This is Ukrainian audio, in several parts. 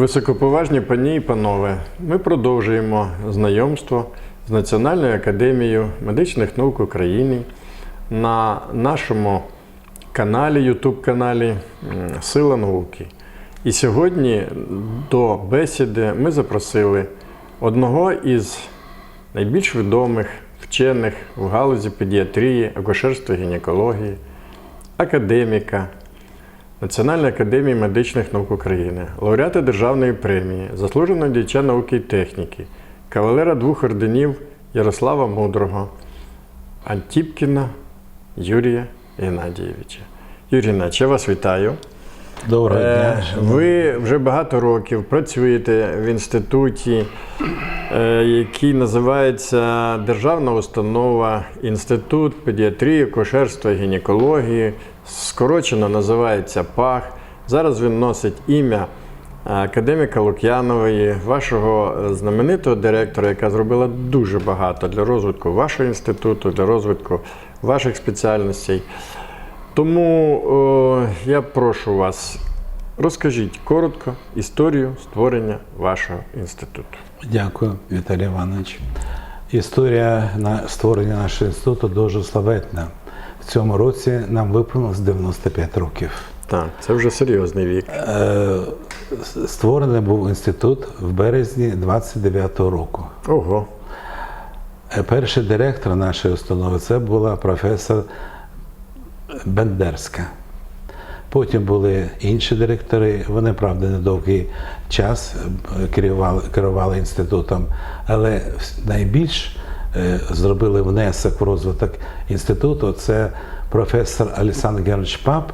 Високоповажні пані і панове, ми продовжуємо знайомство з Національною академією медичних наук України на нашому каналі, YouTube каналі Сила науки. І сьогодні до бесіди ми запросили одного із найбільш відомих вчених в галузі педіатрії, акушерства гінекології, академіка, Національної академії медичних наук України, лауреата Державної премії, заслуженого діяча науки і техніки, кавалера двох орденів Ярослава Мудрого, Антіпкіна Юрія Геннадійовича. Юрій Геннадійович, я вас вітаю. Доброго Е, дня. Ви вже багато років працюєте в інституті, е, який називається Державна установа Інститут педіатрії, акушерства і гінекології. Скорочено називається ПАГ. Зараз він носить ім'я е, академіка Лук'янової, вашого знаменитого директора, яка зробила дуже багато для розвитку вашого інституту, для розвитку ваших спеціальностей. Тому о, я прошу вас, розкажіть коротко історію створення вашого інституту. Дякую, Віталій Іванович. Історія на створення нашого інституту дуже славетна. В цьому році нам виповнилось 95 років. Так, це вже серйозний вік. Е, Створений був інститут в березні 29-го року. Ого. Е, Перший директор нашої установи це була професор Бендерська. Потім були інші директори. Вони, правда, недовгий час е, керували, керували інститутом, але найбільш е, зробили внесок в розвиток інституту. Це професор Олександр Георгійович Пап,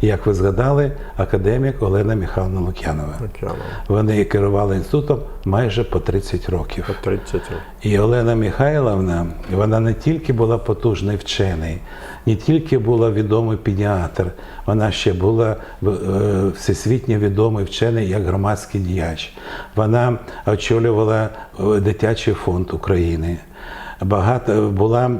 як ви згадали, академік Олена Михайловна Лук'янова. Вони керували інститутом майже по 30 років. По 30 років. І Олена Михайловна, вона не тільки була потужний вчений, не тільки була відомий педіатр, вона ще була е, всесвітньо відомий вчений як громадський діяч. Вона очолювала е, дитячий фонд України. Багато була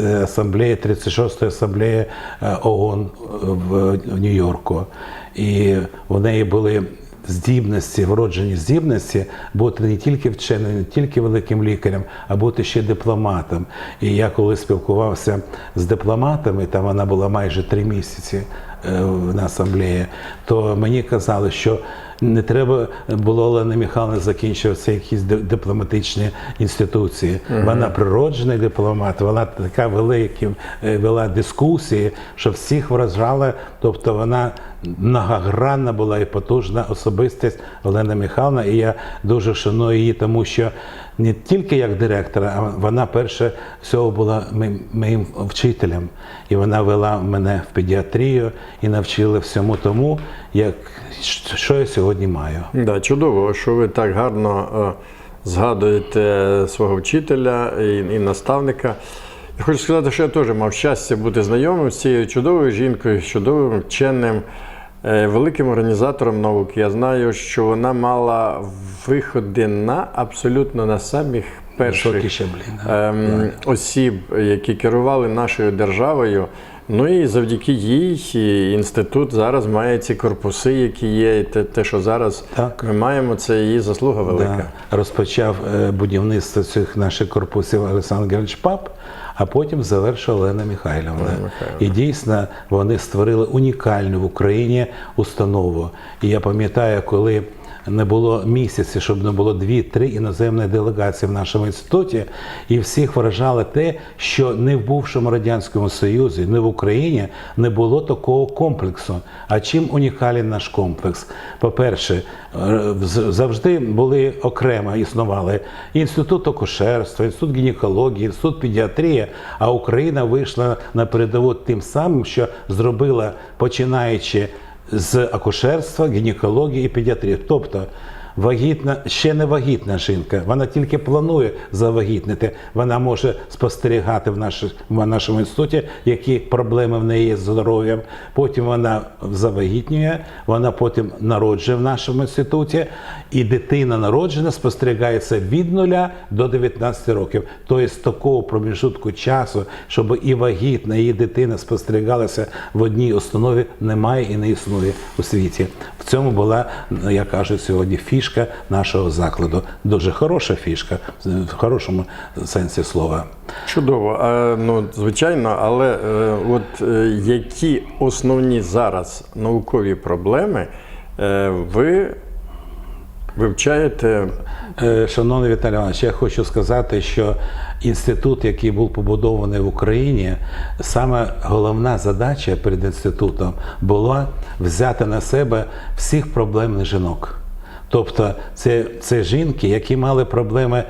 е, асамблеї 36-ї асамблеї е, ООН в Нью-Йорку. І в неї були здібності, вроджені здібності бути не тільки вченим, не тільки великим лікарем, а бути ще дипломатом. І я коли спілкувався з дипломатами, там вона була майже три місяці е, на асамблеї, то мені казали, що не треба було Олена Михайловна закінчувати якісь дипломатичні інституції. Вона природжений дипломат, вона така велика е, вела дискусії, що всіх вражала. Тобто вона многогранна була і потужна особистість Олена Михайловна. І я дуже шаную її, тому що не тільки як директора, а вона перше всього була моїм вчителем. І вона вела мене в педіатрію і навчила всьому тому, як що я сьогодні маю. Да, чудово, що ви так гарно е, згадуєте свого вчителя і, і наставника. Я хочу сказати, що я теж мав щастя бути знайомим з цією чудовою жінкою, чудовим вченим, е, великим організатором науки. Я знаю, що вона мала виходи на абсолютно на самих перших ем, осіб, які керували нашою державою. Ну і завдяки їй інститут зараз має ці корпуси, які є, і те, те що зараз Так. ми маємо, це її заслуга велика. Да. Розпочав е, будівництво цих наших корпусів Олександр Георгійович Пап, а потім завершила Олена Михайлівна. Михайлівна. І дійсно вони створили унікальну в Україні установу. І я пам'ятаю, коли не було місяці, щоб не було дві-три іноземні делегації в нашому інституті, і всіх вражало те, що не в бувшому радянському Союзі, не в Україні не було такого комплексу. А чим унікален наш комплекс? По-перше, е, завжди були окремо існували інститут акушерства, інститут гінекології, інститут педіатрії. А Україна вийшла на передову тим самим, що зробила починаючи з акушерства, гінекології і педіатрії. Тобто вагітна, ще не вагітна жінка, вона тільки планує завагітнити. Вона може спостерігати в, наш, в нашому інституті, які проблеми в неї з здоров'ям. Потім вона завагітнює, вона потім народжує в нашому інституті, і дитина народжена спостерігається від 0 до 19 років. Тобто з такого проміжутку часу, щоб і вагітна, і дитина спостерігалася в одній установі, немає і не існує у світі. В цьому була, як кажуть сьогодні, фішка фішка нашого закладу. Дуже хороша фішка в хорошому сенсі слова. Чудово. А, ну, звичайно, але е, от е, які основні зараз наукові проблеми е, ви вивчаєте? Е, Шановний Віталій Іванович, я хочу сказати, що інститут, який був побудований в Україні, саме головна задача перед інститутом була взяти на себе всіх проблемних жінок. Тобто, це, це жінки, які мали проблеми.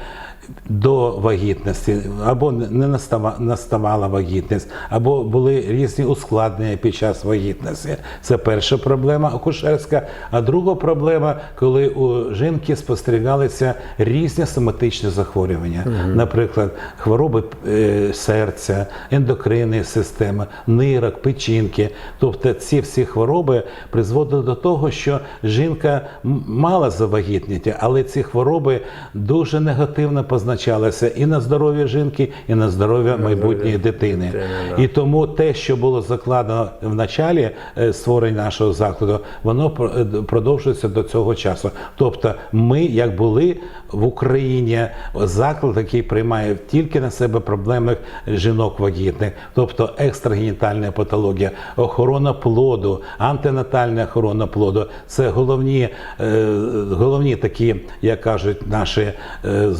До вагітності або не настава- наставала вагітність, або були різні ускладнення під час вагітності. Це перша проблема акушерська. А друга проблема, коли у жінки спостерігалися різні соматичні захворювання, наприклад, хвороби е, серця, ендокринної системи, нирок, печінки. Тобто ці всі хвороби призводили до того, що жінка мала завагітніти, але ці хвороби дуже негативно позначалися і на здоров'я жінки, і на здоров'я майбутньої дитини. І тому те, що було закладено в началі е, створення нашого закладу, воно е, продовжується до цього часу. Тобто, ми, як були в Україні, заклад, який приймає тільки на себе проблемних жінок вагітних, тобто екстрагенітальна патологія, охорона плоду, антинатальна охорона плоду це головні, е, головні такі, як кажуть, наші е,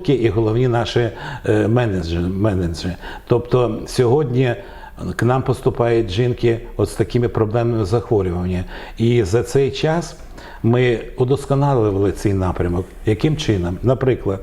здобутки і головні наші е, менеджери. Тобто сьогодні. К нам поступають жінки от з такими проблемними захворюваннями. І за цей час ми удосконалювали цей напрямок. Яким чином? Наприклад,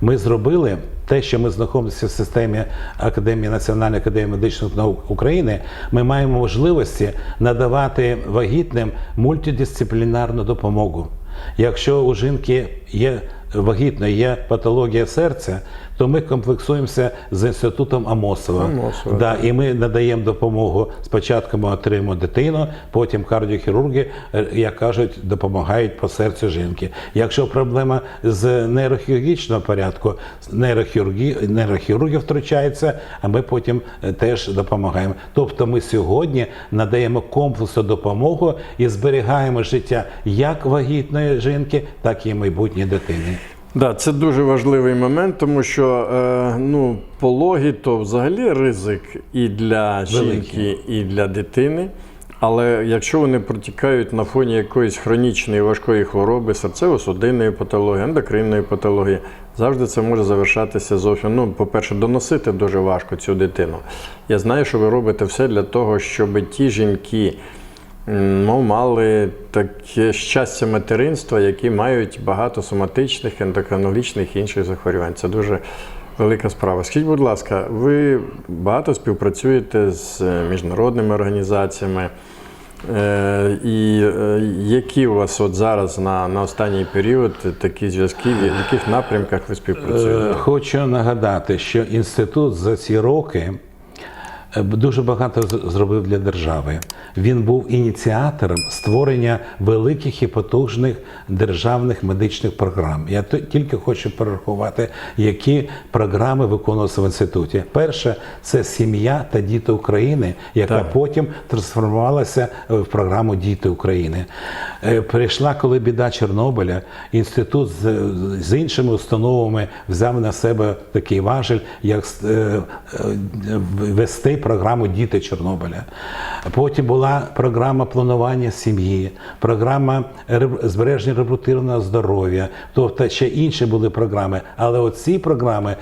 ми зробили те, що ми знаходимося в системі Академії Національної академії медичних наук України. Ми маємо можливості надавати вагітним мультидисциплінарну допомогу. Якщо у жінки є вагітна, є патологія серця, то ми комплексуємося з інститутом Амосова. Амосова, Да, і ми надаємо допомогу. Спочатку ми отримуємо дитину, потім кардіохірурги, е, як кажуть, допомагають по серцю жінки. Якщо проблема з нейрохірургічного порядку, нейрохірурги, нейрохірурги втручаються, а ми потім е, теж допомагаємо. Тобто ми сьогодні надаємо комплексну допомогу і зберігаємо життя як вагітної жінки, так і майбутньої дитини. Да, це дуже важливий момент, тому що е, ну, пологи то взагалі ризик і для жінки, і для дитини. Але якщо вони протікають на фоні якоїсь хронічної важкої хвороби, серцево-судинної патології, ендокринної патології, завжди це може завершатися зовсім. Ну, по-перше, доносити дуже важко цю дитину. Я знаю, що ви робите все для того, щоб ті жінки ну, мали таке щастя материнства, які мають багато соматичних, ендокринологічних і інших захворювань. Це дуже велика справа. Скажіть, будь ласка, ви багато співпрацюєте з е, міжнародними організаціями. Е, і е, які у вас от зараз на, на останній період такі зв'язки, в яких напрямках ви співпрацюєте? Хочу нагадати, що інститут за ці роки дуже багато зробив для держави. Він був ініціатором створення великих і потужних державних медичних програм. Я тільки хочу перерахувати, які програми виконувалися в інституті. Перше це сім'я та діти України, яка Так. потім трансформувалася в програму Діти України. Е, Прийшла, коли біда Чорнобиля, інститут з, з іншими установами взяв на себе такий важель, як е, е, вести програму Діти Чорнобиля. Потім була програма планування сім'ї, програма збереження репродуктивного здоров'я, тобто ще інші були програми. Але оці програми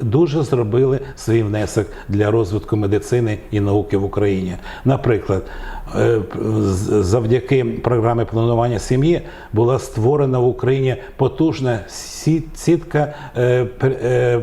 дуже зробили свій внесок для розвитку медицини і науки в Україні. Наприклад, е, завдяки програмі планування сім'ї була створена в Україні потужна сі- сітка е, е,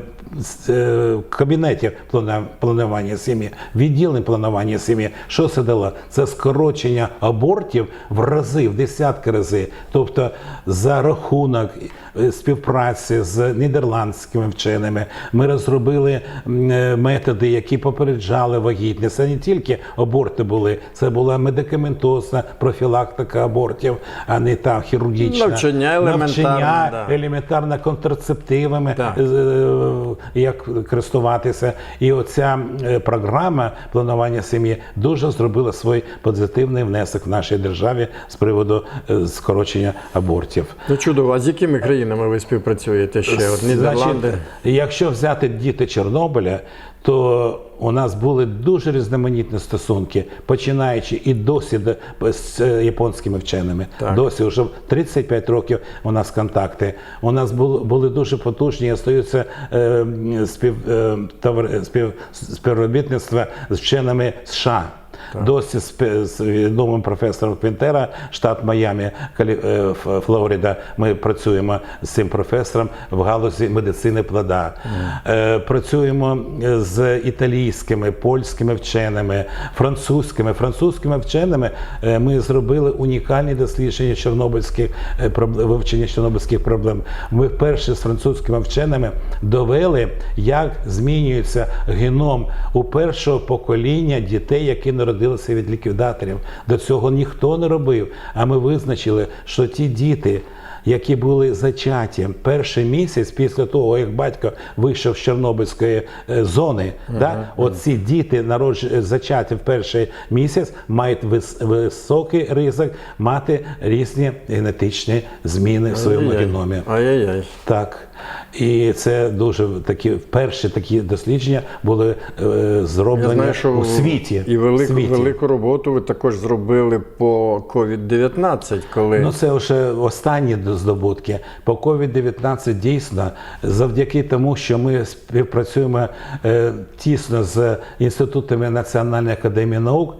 кабінетів плана- планування сім'ї, відділень планування сім'ї. Що це дало? Це скорочення абортів в рази, в десятки рази. Тобто за рахунок е, співпраці з нідерландськими вченими ми розробили е, методи, які попереджали вагітність. Це не тільки аборти були, це була медикаментозна профілактика абортів, а не та хірургічна. Навчання елементарне, Навчання да. елементарно контрацептивами, Так. е, е, як користуватися. І оця е, програма планування сім'ї дуже зробила свій позитивний внесок в нашій державі з приводу е, скорочення абортів. Ну чудово, а з якими країнами ви співпрацюєте ще? От Нідерланди. Значить, якщо взяти діти Чорнобиля, то у нас були дуже різноманітні стосунки, починаючи і досі до- з е, японськими вченими. Так. Досі вже 35 років у нас контакти. У нас були, були дуже потужні і остаються е, спів, е, спів, співробітництва з вченими США. Досі з, з відомим професором Квінтера, штат Майамі, Калі- е, Флорида. Ми працюємо з цим професором в галузі медицини плода. Е, Працюємо з італійськими, польськими вченими, французькими. Французькими вченими е, ми зробили унікальні дослідження чорнобильських е, проблем, вивчення чорнобильських проблем. Ми вперше з французькими вченими довели, як змінюється геном у першого покоління дітей, які народилися від ліквідаторів. До цього ніхто не робив. А ми визначили, що ті діти. Які були зачаті перший місяць після того, як батько вийшов з Чорнобильської е, зони, да? оці діти, народж... зачаті в перший місяць, мають вис... високий ризик мати різні генетичні зміни в своєму геномі. Ай-яй-яй. Так. І це дуже такі перші такі дослідження були е, Я зроблені знаю, що у світі. і велику, світі. велику роботу ви також зробили по COVID-19, коли Ну, це вже останні здобутки. По COVID-19 дійсно, завдяки тому, що ми співпрацюємо е, тісно з інститутами Національної академії наук,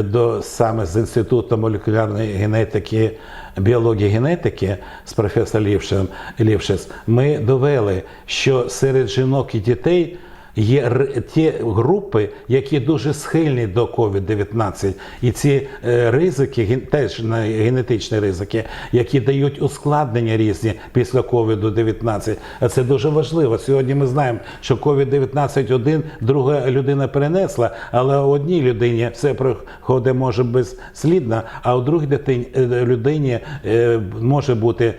до саме з інститутом молекулярної генетики, біології генетики з професором Лівшем, Лівшес, ми довели, що серед жінок і дітей. Є ті групи, які дуже схильні до COVID-19, і ці е, ризики, теж генетичні ризики, які дають ускладнення різні після COVID-19. А це дуже важливо. Сьогодні ми знаємо, що COVID-19 один, друга людина перенесла, але одній людині все проходить може безслідно, а у другій дитині, е, людині е, може бути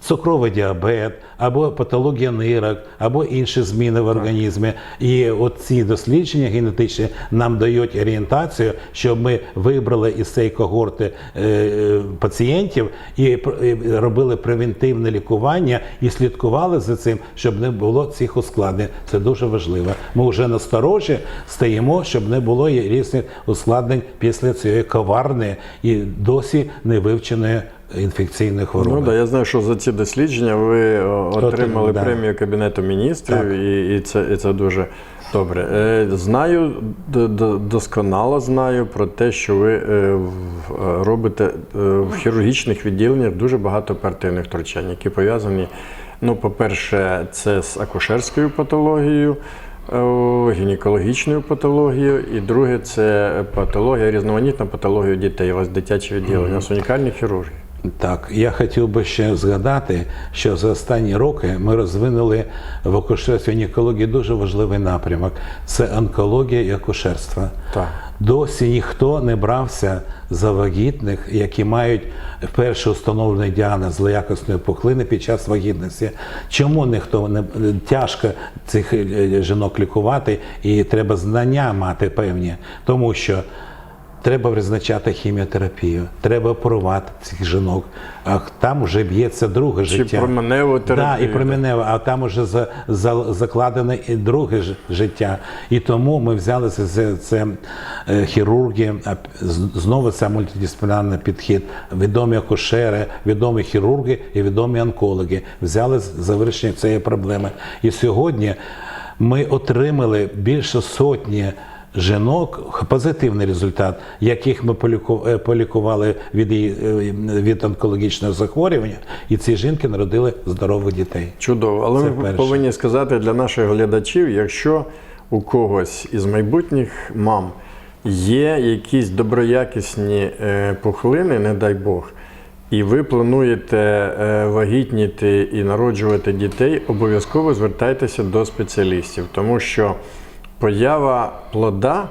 цукровий діабет, або патологія нирок, або інші зміни в організмі. І от ці дослідження генетичні нам дають орієнтацію, щоб ми вибрали із цієї когорти е, пацієнтів і робили превентивне лікування і слідкували за цим, щоб не було цих ускладнень. Це дуже важливо. Ми вже насторожі стоїмо, щоб не було різних ускладнень після цієї коварної і досі не вивченої інфекційної хвороби. Ну да, я знаю, що за ці дослідження ви отримали да. премію Кабінету міністрів, Так. і, і, це, і це дуже добре. Е, знаю, досконало знаю про те, що ви е, в- е, робите е, в хірургічних відділеннях дуже багато оперативних втручань, які пов'язані. Ну, по-перше, це з акушерською патологією. е, Гінекологічною патологією, і друге це патологія, різноманітна патологія дітей. У вас дитяче відділення, у вас унікальні хірурги. Так, я хотів би ще згадати, що за останні роки ми розвинули в акушерстві гінекології дуже важливий напрямок це онкологія і акушерство. Так. Досі ніхто не брався за вагітних, які мають вперше встановлений діагноз злоякісної пухлини під час вагітності. Чому ніхто не тяжко цих е, жінок лікувати, і треба знання мати певні, тому що. Треба призначати хіміотерапію, треба оперувати цих жінок. А там вже б'ється друге Чи життя. променеву Да, і променево, а там вже за, за, закладене і друге життя. І тому ми взялися це, це е, хірурги, знову це мультидисциплінарний підхід. Відомі акушери, відомі хірурги і відомі онкологи взяли з- за вирішення цієї проблеми. І сьогодні ми отримали більше сотні. Жінок позитивний результат, яких ми е, полікували від, її, е, від онкологічного захворювання, і ці жінки народили здорових дітей. Чудово, але Це ми перше. повинні сказати для наших глядачів, якщо у когось із майбутніх мам є якісь доброякісні е, пухлини, не дай Бог, і ви плануєте вагітніти і народжувати дітей, обов'язково звертайтеся до спеціалістів, тому що поява плода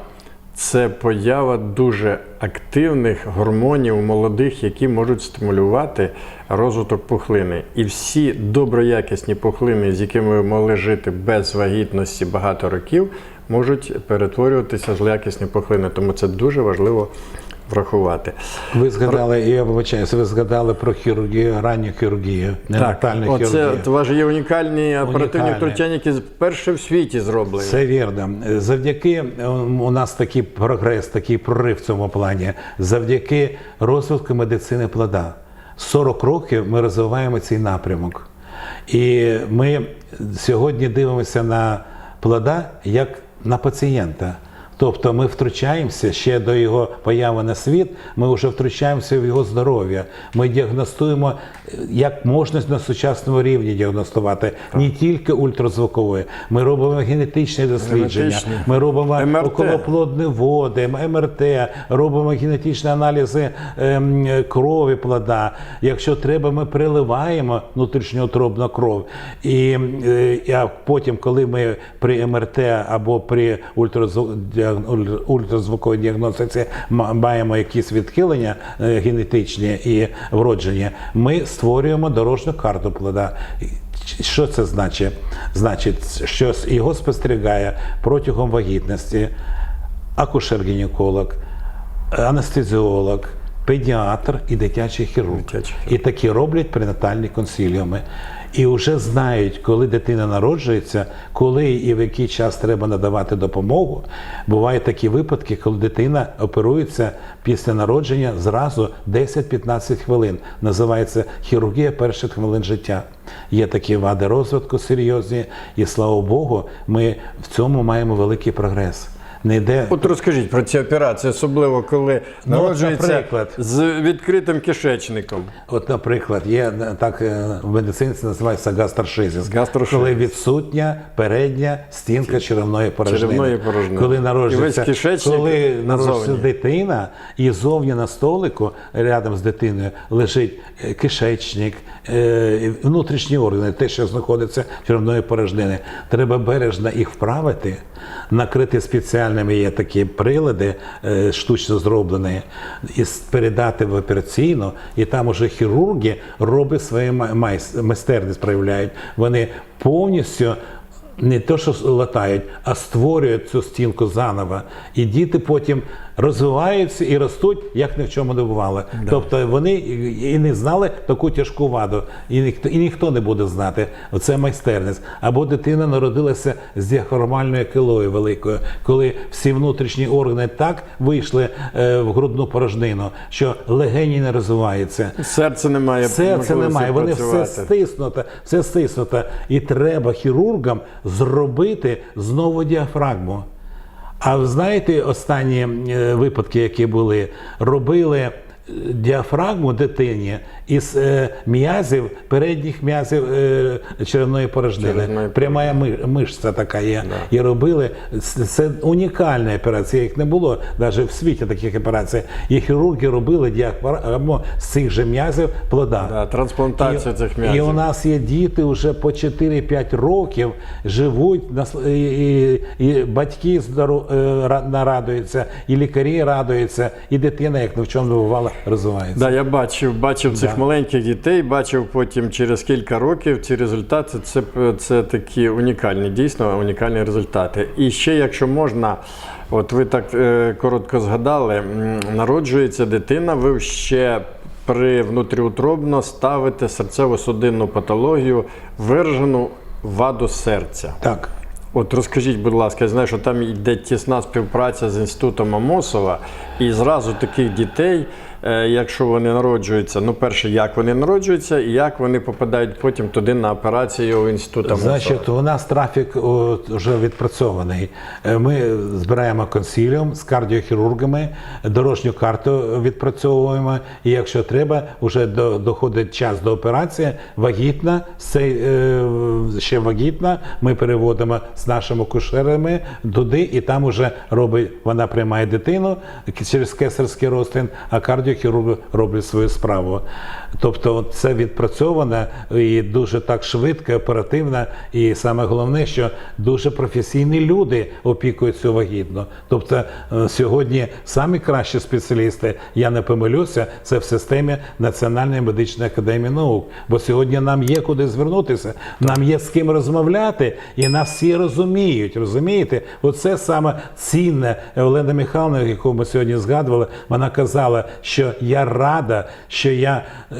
це поява дуже активних гормонів молодих, які можуть стимулювати розвиток пухлини. І всі доброякісні пухлини, з якими ви могли жити без вагітності багато років, можуть перетворюватися в злоякісні пухлини. Тому це дуже важливо врахувати. Ви згадали, я вибачаюся, ви згадали про хірургію, ранню хірургію, неонатальну оце хірургію. от у вас є унікальні оперативні втручання, які вперше в світі зроблені. Це вірно. Завдяки е, у нас такий прогрес, такий прорив в цьому плані. Завдяки розвитку медицини плода. 40 років ми розвиваємо цей напрямок. І ми сьогодні дивимося на плода як на пацієнта. Тобто ми втручаємося ще до його появи на світ, ми вже втручаємося в його здоров'я. Ми діагностуємо, е, як можна на сучасному рівні діагностувати, не тільки ультразвукової. Ми робимо генетичні дослідження, Генетичні. ми робимо МРТ. околоплодні води, МРТ, робимо генетичні аналізи ем, крові плода. Якщо треба, ми переливаємо внутрішньоутробну кров. І, е, а потім, коли ми при МРТ або при ультразву- діаг- уль- ультразвуковій діагностиці маємо якісь відхилення е, генетичні і вродження, ми створюємо дорожню карту плода. Що це значить? Значить, що його спостерігає протягом вагітності акушер-гінеколог, анестезіолог, педіатр і дитячий хірург. Дитячий І такі роблять пренатальні консиліуми. І вже знають, коли дитина народжується, коли і в який час треба надавати допомогу. Бувають такі випадки, коли дитина оперується після народження зразу 10-15 хвилин. Називається хірургія перших хвилин життя. Є такі вади розвитку серйозні, і слава Богу, ми в цьому маємо великий прогрес. Не йде От розкажіть про ці операції, особливо коли Ну, от, народжується наприклад. з відкритим кишечником. От, наприклад, є е, так е, в медицині це називається гастрошизис, Гастрошизис. коли відсутня передня стінка черевної порожнини. Черевної порожнини. Коли народжується, коли народжується дитина, і зовні на столику рядом з дитиною лежить е, кишечник, внутрішні органи, те, що знаходиться в черевної порожнини. Треба бережно їх вправити, накрити спеціальними є такі прилади, е, штучно зроблені, і передати в операційну, і там уже хірурги роблять свої май- майс- майстерність проявляють. Вони повністю. Не то, що латають, а створюють цю стінку заново. І діти потім розвиваються і ростуть, як ні в чому не бувало. Тобто вони і не знали таку тяжку ваду, і ніхто, і ніхто не буде знати. Оце майстерність. Або дитина народилася з діафрагмальною килою великою, коли всі внутрішні органи так вийшли е, в грудну порожнину, що легені не розвиваються. Серце немає. Серце немає, вони все працювати. стиснуто, все стиснуто. І треба хірургам зробити знову діафрагму. А знаєте, останні е, випадки, які були, робили е, діафрагму дитині із е, м'язів, передніх м'язів е, черевної порожнини. Пряма мишця така є. І робили це унікальна операція. Їх не було навіть в світі таких операцій. І хірурги робили діафрагму з цих же м'язів плода. Да, трансплантація цих м'язів. І у нас є діти вже по 4-5 років живуть, і, і, і батьки здоро, е, нарадуються, і лікарі радуються, і дитина, як ні в чому не бувало, розвивається. Да, я бачив, бачив цих Да. Маленьких дітей, бачив потім через кілька років ці результати. Це, це такі унікальні, дійсно унікальні результати. І ще, якщо можна, от ви так е, коротко згадали, народжується дитина, ви ще при внутріутробно ставите серцево-судинну патологію, виражену ваду серця. Так. От розкажіть, будь ласка, я знаю, що там йде тісна співпраця з інститутом Амосова, і зразу таких дітей, якщо вони народжуються, ну перше, як вони народжуються, і як вони попадають потім туди на операцію у інститут Амосова. Значить, у нас трафік вже відпрацьований. Е, Ми збираємо консиліум з кардіохірургами, дорожню карту відпрацьовуємо. І якщо треба, вже до, доходить час до операції, вагітна, е, ще вагітна, ми переводимо з нашими кушерами туди, і там вже робить, вона приймає дитину через кесарський розтин, а кардіохірурги роблять свою справу. Тобто це відпрацьовано і дуже так швидко, оперативно. І саме головне, що дуже професійні люди опікуються вагітно. Тобто е, сьогодні самі кращі спеціалісти, я не помилюся, це в системі Національної медичної академії наук. Бо сьогодні нам є куди звернутися, нам є з ким розмовляти, і нас всі розуміють. Розумієте? Оце саме цінне Олена Михайловна, яку ми сьогодні згадували. Вона казала, що я рада, що я е,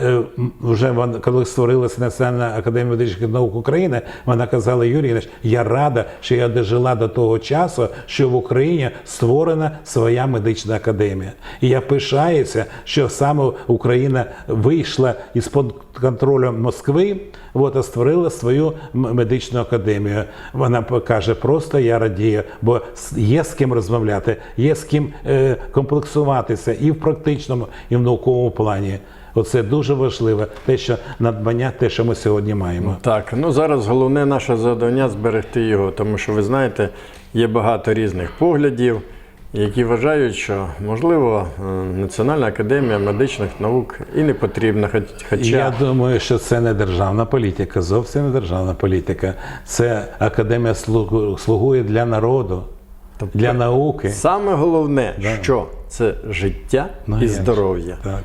вже вона, коли створилася Національна академія медичних наук України, вона казала Юрій, Ігорович, я рада, що я дожила до того часу, що в Україні створена своя медична академія. І я пишаюся, що саме Україна вийшла із під контролю Москви, от, створила свою медичну академію. Вона каже, просто я радію, бо є з ким розмовляти, є з ким е, комплексуватися і в практичному, і в науковому плані. Оце дуже важливо, те, що надбання, те, що ми сьогодні маємо. Так, ну зараз головне наше завдання зберегти його, тому що ви знаєте, є багато різних поглядів, які вважають, що можливо е, Національна академія медичних наук і не потрібна, хоч- хоча Я думаю, що це не державна політика, зовсім не державна політика. Це академія слугу- слугує для народу, для науки. саме головне, що це життя Ну, і здоров'я. Так.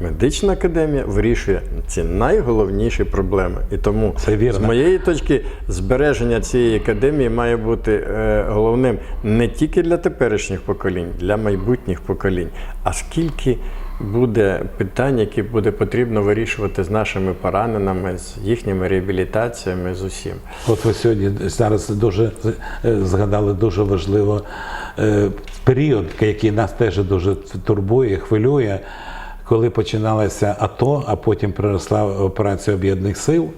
Медична академія вирішує ці найголовніші проблеми. І тому, з моєї точки, збереження цієї академії має бути е, головним не тільки для теперішніх поколінь, для майбутніх поколінь. А скільки буде питань, які буде потрібно вирішувати з нашими пораненими, з їхніми реабілітаціями, з усім. От ви сьогодні зараз дуже е, згадали дуже важливо е, період, який нас теж дуже турбує, хвилює, коли починалася АТО, а потім приросла операція Об'єднаних сил.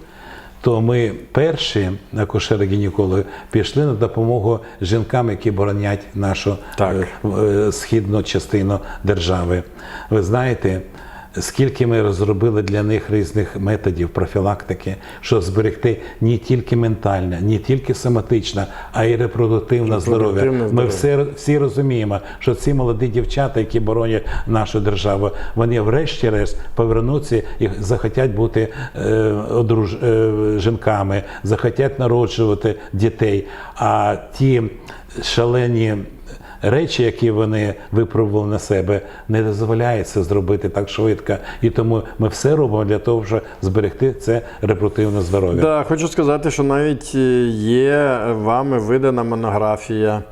То ми перші акушери-гінекологи пішли на допомогу жінкам, які боронять нашу Так. е, е, східну частину держави. Ви знаєте, скільки ми розробили для них різних методів профілактики, щоб зберегти не тільки ментальне, не тільки соматичне, а й репродуктивне здоров'я. Ми все всі розуміємо, що ці молоді дівчата, які боронять нашу державу, вони врешті-решт повернуться і захотять бути е, одруж, е, жінками, захотять народжувати дітей. А ті шалені. Речі, які вони випробували на себе, не дозволяє це зробити так швидко. І тому ми все робимо для того, щоб зберегти це репродуктивне здоров'я. Да, хочу сказати, що навіть е, є вами видана монографія,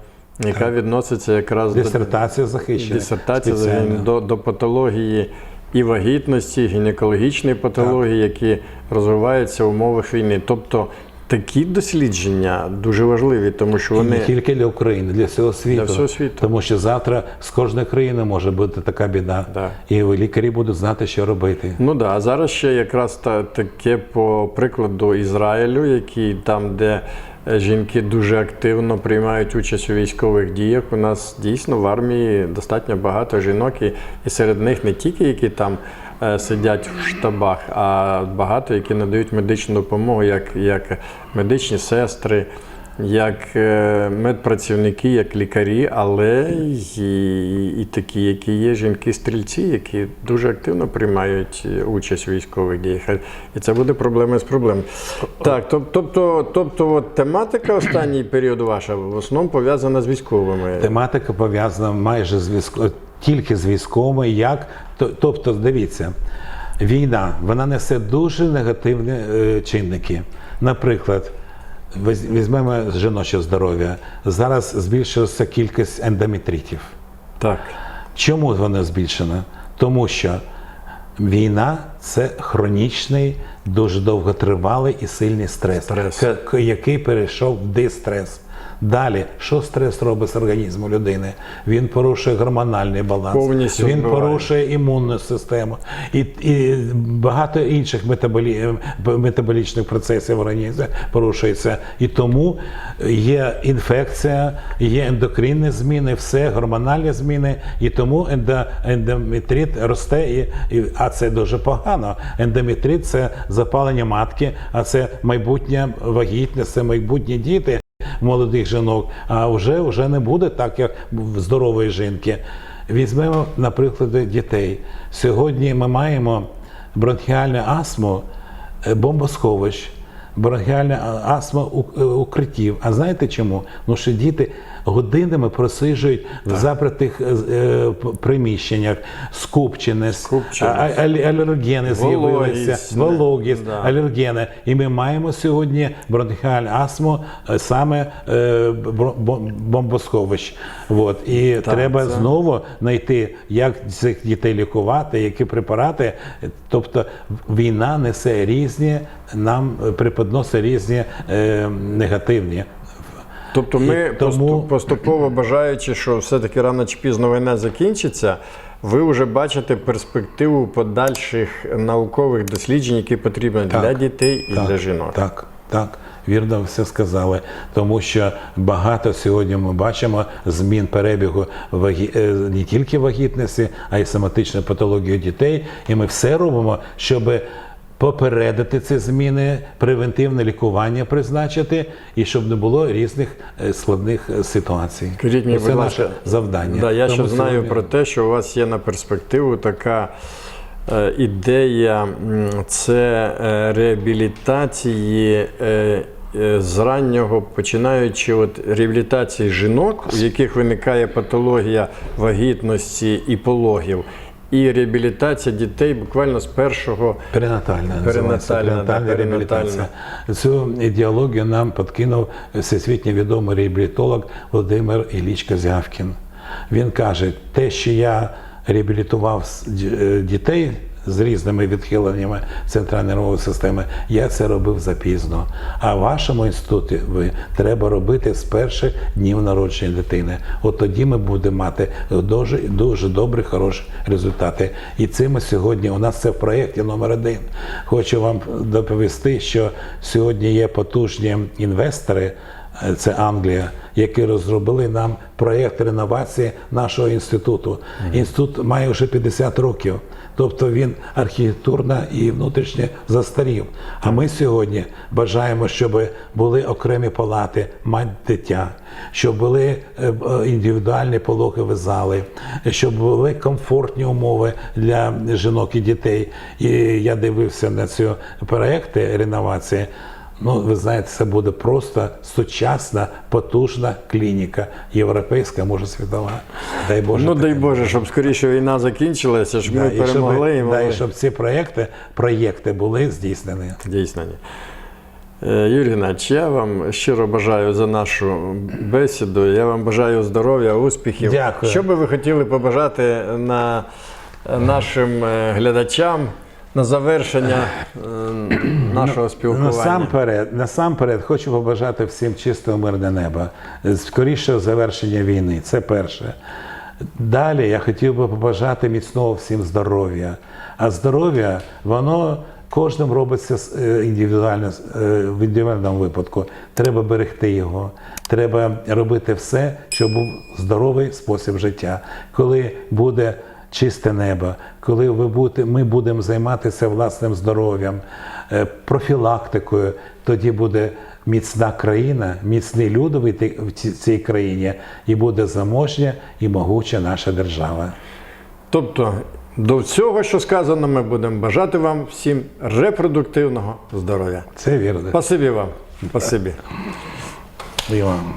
яка відноситься якраз до Дисертація захищена. дисертація спеціально. до, до патології і вагітності, гінекологічної патології, які розвиваються в умовах війни. Тобто такі дослідження дуже важливі, тому що І вони не тільки для України, для всього світу. Для всього світу. Тому що завтра з кожної країни може бути така біда. Да. І лікарі будуть знати, що робити. Ну да, а зараз ще якраз та, таке по прикладу Ізраїлю, який там, де е, жінки дуже активно приймають участь у військових діях. У нас дійсно в армії достатньо багато жінок, і, і серед них не тільки які там сидять в штабах, а багато які надають медичну допомогу, як, як медичні сестри. Як е, медпрацівники, як лікарі, але і, і такі, які є жінки-стрільці, які дуже активно приймають е, участь у військових діях. І це буде проблема з проблем. Так, тоб- тобто, тобто от тематика останній період ваша в основному пов'язана з військовими. Тематика пов'язана майже з військо... тільки з військовими. Як То- тобто, дивіться, війна вона несе дуже негативні е, чинники. Наприклад. Візьмемо жіноче здоров'я. Зараз збільшилася кількість ендометритів. Так. Чому вона збільшена? Тому що війна це хронічний, дуже довготривалий і сильний стрес, Стрес. який перейшов в дистрес. Далі, що стрес робить з організму людини? Він порушує гормональний баланс, Повністю він збиває. порушує імунну систему і, і багато інших метаболі, метаболічних процесів в організмі порушується. І тому є інфекція, є ендокринні зміни, все гормональні зміни, і тому ендо, ендометрит росте, і, і, а це дуже погано. Ендометрит це запалення матки, а це майбутнє вагітність, це майбутні діти молодих жінок, а вже, вже не буде так, як в здорової жінки. Візьмемо, наприклад, дітей. Сьогодні ми маємо бронхіальну астму е, бомбосховищ, бронхіальна а- астма е, укриттів. А знаєте чому? Ну що діти годинами просиджують в запертих е, е, приміщеннях, скупченість, Скупченість. алергени з'явилися, Вологість, да. алергени. І ми маємо сьогодні бронхіальну астму е, саме е, бомбосховищ. От. І треба це- знову знайти, як цих дітей лікувати, які препарати. Тобто війна несе різні, нам преподносить різні е, негативні. Тобто ми тому- поступово бажаючи, що все-таки рано чи пізно війна закінчиться, ви вже бачите перспективу подальших наукових досліджень, які потрібні для дітей і Так, для жінок. Так, так, вірно все сказали. Тому що багато сьогодні ми бачимо змін перебігу вагі... е, не тільки вагітності, а й соматичної патології дітей. І ми все робимо, щоб попередити ці зміни, превентивне лікування призначити, і щоб не було різних е, складних е, ситуацій. Скажіть мені, Це наше ласка, завдання. Да, я ще Тому знаю сьогодні- про те, що у вас є на перспективу така е, ідея це реабілітації. З раннього починаючи от реабілітації жінок, у яких виникає патологія вагітності і пологів, і реабілітація дітей буквально з першого Перинатальна, перинатальна, Перинатальна, да, реабілітація. Цю ідеологію нам підкинув всесвітньо відомий реабілітолог Володимир Ілліч Козявкін. Він каже, те, що я реабілітував е, дітей з різними відхиленнями центральної нервової системи, я це робив запізно. А в вашому інституті ви треба робити з перших днів народження дитини. От тоді ми будемо мати дуже, дуже добрі, хороші результати. І це ми сьогодні, у нас це в проєкті номер один. Хочу вам доповісти, що сьогодні є потужні інвестори. е, Це Англія, які розробили нам проєкт реновації нашого інституту. Інститут має вже 50 років, тобто він архітектурно і внутрішньо застарів. А ми сьогодні бажаємо, щоб були окремі палати, мать дитя, щоб були е, індивідуальні пологові зали, щоб були комфортні умови для жінок і дітей. І я дивився на ці проекти реновації. Ну, ви знаєте, це буде просто сучасна, потужна клініка, європейська, може світова. Дай Боже. ну дай Боже, щоб скоріше війна закінчилася, щоб Да, ми і щоб, перемогли і да, і щоб ці проєкти, проєкти були здійснені. Дійсно. ні. Е, Юрій Геннадійович, я вам щиро бажаю за нашу бесіду. Я вам бажаю здоров'я, успіхів. Дякую. Що би ви хотіли побажати на нашим е, глядачам на завершення е, нашого спілкування? Насамперед, насамперед хочу побажати всім чистого мирне неба, скоріше завершення війни. Це перше. Далі я хотів би побажати міцного всім здоров'я. А здоров'я, воно кожним робиться е, індивідуально е, в індивідуальному випадку. Треба берегти його. Треба робити все, щоб був здоровий спосіб життя. Коли буде чисте небо, коли ми будемо займатися власним здоров'ям, е, профілактикою, тоді буде міцна країна, міцні люди в цій країні, і буде заможня і могуча наша держава. Тобто, до всього, що сказано, ми будемо бажати вам всім репродуктивного здоров'я. Це вірно. Спасибі вам. Спасибі. І вам.